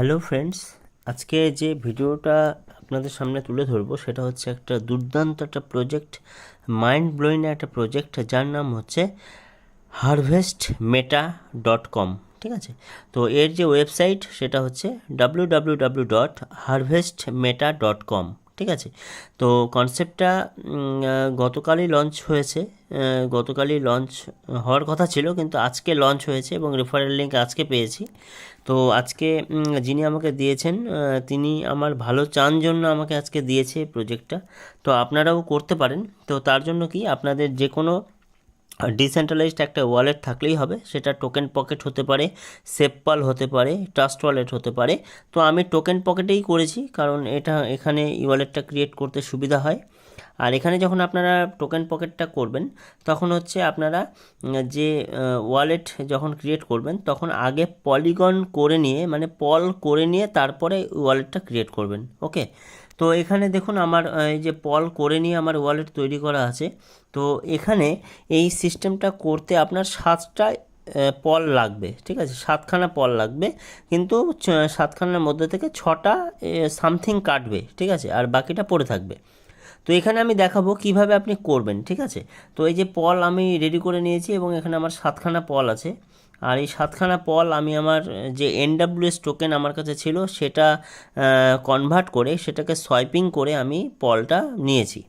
Hello friends, আজকে যে ভিডিওটা আপনাদের সামনে তুলে ধরবো সেটা হচ্ছে একটা দুর্দান্ত একটা প্রজেক্ট মাইন্ড ব্লোয়িং একটা প্রজেক্ট, যার নাম হচ্ছে হারভেস্ট মেটা ডট কম ঠিক আছে? তো এর যে ওয়েবসাইট সেটা হচ্ছে W W W dot Harvest Meta dot com ঠিক আছে? তো কনসেপ্টটা গতকালই লঞ্চ হয়েছে। গতকালই লঞ্চ হওয়ার কথা ছিল, কিন্তু আজকে লঞ্চ হয়েছে এবং রেফারেল লিঙ্ক আজকে পেয়েছি। তো আজকে যিনি আমাকে দিয়েছেন তিনি আমার ভালো চান জন্য আমাকে আজকে দিয়েছে প্রজেক্টটা তো আপনারাও করতে পারেন। তো তার জন্য কি, আপনাদের যে কোনো ডিসেন্ট্রালাইজড একটা ওয়ালেট থাকলেই হবে, সেটা টোকেন পকেট হতে পারে সেপপাল হতে পারে ট্রাস্ট ওয়ালেট হতে পারে। তো আমি টোকেন পকেটেই করেছি, কারণ এটা এখানে ই ওয়ালেটটা ক্রিয়েট করতে সুবিধা হয়। আর এখানে যখন আপনারা টোকেন পকেটটা করবেন, তখন হচ্ছে আপনারা যে ওয়ালেট যখন ক্রিয়েট করবেন, তখন আগে পলিগন করে নিয়ে মানে পল করে নিয়ে তারপরে ওয়ালেটটা ক্রিয়েট করবেন ওকে তো এখানে দেখুন আমার এই যে পল করে নিয়ে আমার ওয়ালেট তৈরি করা আছে। তো এখানে এই সিস্টেমটা করতে আপনার সাতটা পল লাগবে, ঠিক আছে? সাতখানা পল লাগবে, কিন্তু সাতখানার মধ্যে থেকে ছটা সামথিং কাটবে, ঠিক আছে? আর বাকিটা পড়ে থাকবে। তো এখানে আমি দেখাবো কীভাবে আপনি করবেন, ঠিক আছে? তো এই যে পল আমি রেডি করে নিয়েছি এবং এখানে আমার সাতখানা পল আছে। আর এই সাতখানা পল আমি আমার যে এনডাব্লিউএস টোকেন আমার কাছে ছিল, সেটা কনভার্ট করে, সেটাকে সোয়াইপিং করে আমি পলটা নিয়েছি।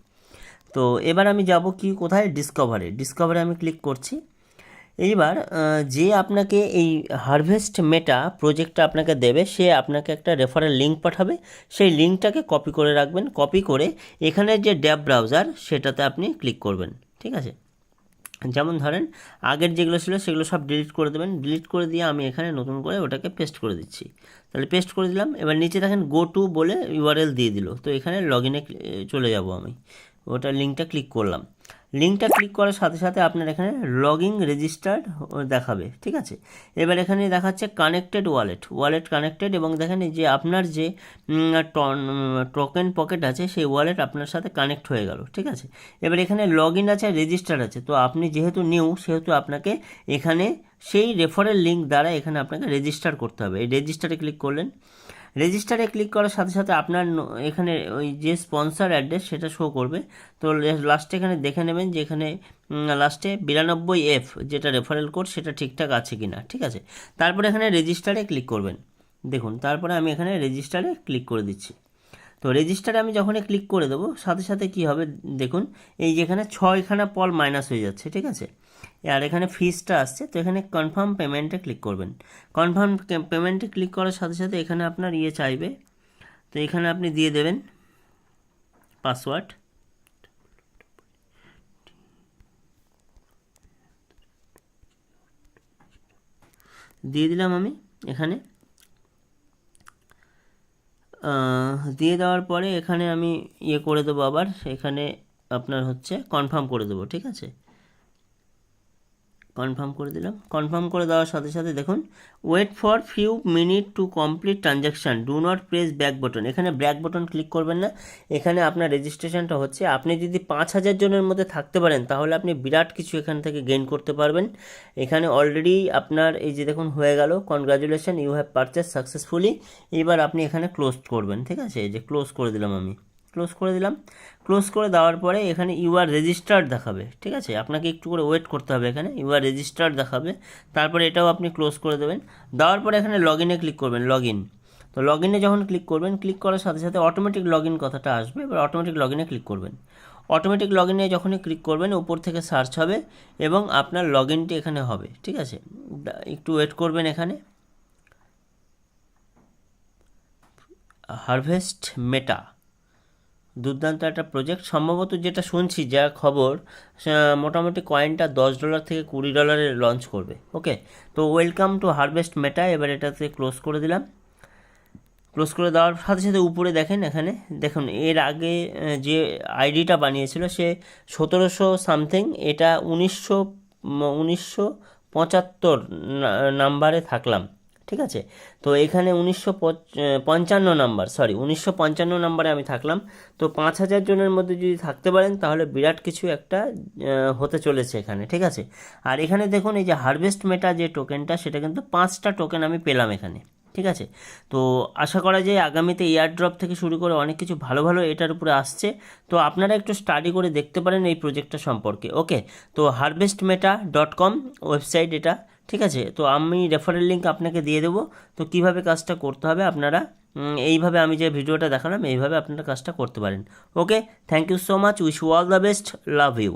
তো এবার আমি যাব কি, কোথায়? ডিসকভারে ডিসকভারে আমি ক্লিক করছি। এইবার যে আপনাকে এই হারভেস্ট মেটা প্রজেক্টটা আপনাকে দেবে, সে আপনাকে একটা রেফারেল লিঙ্ক পাঠাবে। সেই লিঙ্কটাকে কপি করে রাখবেন। কপি করে এখানে যে ড্যাব ব্রাউজার সেটাতে আপনি ক্লিক করবেন। ঠিক আছে? যেমন ধরেন, আগের যেগুলো ছিল সেগুলো সব ডিলিট করে দেবেন। ডিলিট করে দিয়ে আমি এখানে নতুন করে ওটাকে পেস্ট করে দিচ্ছি। তাহলে পেস্ট করে দিলাম। এবার নিচে দেখেন গো টু বলে ইউআরএল দিয়ে দিল। তো এখানে লগ ইনে চলে যাব আমি। ওটা লিঙ্কটা ক্লিক করলাম। লিঙ্কটা ক্লিক করার সাথে সাথে আপনার এখানে লগিং রেজিস্টার্ড দেখাবে, ঠিক আছে? এবার এখানে দেখাচ্ছে কানেক্টেড ওয়ালেট ওয়ালেট কানেক্টেড এবং দেখেন যে আপনার যে টোকেন পকেট আছে, সেই ওয়ালেট আপনার সাথে কানেক্ট হয়ে গেল, ঠিক আছে? এবার এখানে লগ ইন আছে রেজিস্টার আছে, তো আপনি যেহেতু নিউ, সেহেতু আপনাকে এখানে সেই রেফারেল লিঙ্ক দ্বারা এখানে আপনাকে রেজিস্টার করতে হবে। এই রেজিস্টারে ক্লিক করলেন রেজিস্টারে ক্লিক করার সাথে সাথে আপনার এখানে ওই যে স্পন্সার অ্যাড্রেস সেটা শো করবে। তো লাস্টে এখানে দেখে নেবেন যে এখানে লাস্টে বিরানব্বই এফ যেটা রেফারেল কোড সেটা ঠিকঠাক আছে কি না ঠিক আছে? তারপরে এখানে রেজিস্টারে ক্লিক করবেন। দেখুন, তারপরে আমি এখানে রেজিস্টারে ক্লিক করে দিচ্ছি। তো রেজিস্টারে আমি যখনই ক্লিক করে দেবো, সাথে সাথে কি হবে দেখুন, এই যেখানে ছয়খানা পল মাইনাস হয়ে যাচ্ছে, ঠিক আছে? আর এখানে ফিসটা আসছে, তো এখানে কনফার্ম পেমেন্টে ক্লিক করবেন। কনফার্ম পেমেন্টে ক্লিক করার সাথে সাথে এখানে আপনার ইয়ে চাইবে, তো এখানে আপনি দিয়ে দেবেন পাসওয়ার্ড দিয়ে দিলাম আমি এখানে। দিয়ে দেওয়ার পরে এখানে আমি ইয়ে করে দেবো আবার এখানে আপনার হচ্ছে কনফার্ম করে দেবো, ঠিক আছে? কনফার্ম করে দিলাম। কনফার্ম করে দেওয়ার সাথে সাথে দেখুন wait for few minute to complete transaction do not press back button এখানে ব্যাক বাটন ক্লিক করবেন না। এখানে আপনার রেজিস্ট্রেশনটা হচ্ছে, আপনি যদি পাঁচ হাজার জনের মধ্যে থাকতে পারেন, তাহলে আপনি বিরাট কিছু এখান থেকে গেইন করতে পারবেন। এখানে অলরেডি আপনার এই যে দেখুন, হয়ে গেল। Congratulation you have purchase successfully এবার আপনি এখানে ক্লোজ করবেন, ঠিক আছে? এই যে ক্লোজ করে দিলাম আমি। ক্লোজ করে দিলাম। ক্লোজ করে দেওয়ার পরে এখানে ইউ আর রেজিস্টার্ড দেখাবে, ঠিক আছে? আপনাকে একটু করে ওয়েট করতে হবে এখানে। ইউ আর রেজিস্টার্ড দেখাবে। তারপরে এটাও আপনি ক্লোজ করে দেবেন। দেওয়ার পরে এখানে লগ ইনে ক্লিক করবেন লগ ইন তো লগ ইনে যখন ক্লিক করবেন ক্লিক করার সাথে সাথে অটোমেটিক লগ ইন কথাটা আসবে। এবার অটোমেটিক লগ ক্লিক করবেন। অটোমেটিক লগ ইনে যখনই ক্লিক করবেন, উপর থেকে সার্চ হবে এবং আপনার লগ ইনটি এখানে হবে, ঠিক আছে? একটু ওয়েট করবেন এখানে। হারভেস্ট মেটা দুর্দান্ত একটা প্রজেক্ট সম্ভবত যেটা শুনছি, যা খবর মোটামুটি কয়েনটা দশ ডলার থেকে কুড়ি ডলারে লঞ্চ করবে ওকে তো ওয়েলকাম টু হারভেস্ট মেটা এবার এটাতে ক্লোজ করে দিলাম। ক্লোজ করে দেওয়ার সাথে সাথে উপরে দেখেন এখানে, দেখুন, এর আগে যে আইডিটা বানিয়েছিল, সে সতেরোশো সামথিং এটা উনিশশো উনিশশো পঁচাত্তর নাম্বারে থাকলাম। ঠিক আছে? তো এখানে উনিশশো পঞ্চান্ন নাম্বার সরি উনিশশো পঞ্চান্ন নাম্বারে আমি থাকলাম। তো পাঁচ হাজার জনের মধ্যে যদি থাকতে পারেন, তাহলে বিরাট কিছু একটা হতে চলেছে এখানে, ঠিক আছে? আর এখানে দেখুন, এই যে হারভেস্ট মেটা যে টোকেনটা সেটা কিন্তু পাঁচটা টোকেন আমি পেলাম এখানে, ঠিক আছে? তো আশা করা যায় আগামীতে এয়ার ড্রপ থেকে শুরু করে অনেক কিছু ভালো ভালো এটার উপরে আসছে। তো আপনারা একটু স্টাডি করে দেখতে পারেন এই প্রজেক্টটা সম্পর্কে ওকে তো Harvest Meta dot com website এটা ঠিক আছে? তো আমি রেফারেল লিঙ্ক আপনাকে দিয়ে দেবো। তো কীভাবে কাজটা করতে হবে আপনারা? এইভাবে আমি যে ভিডিওটা দেখালাম, এইভাবে আপনারা কাজটা করতে পারেন। Okay thank you so much wish you all the best love you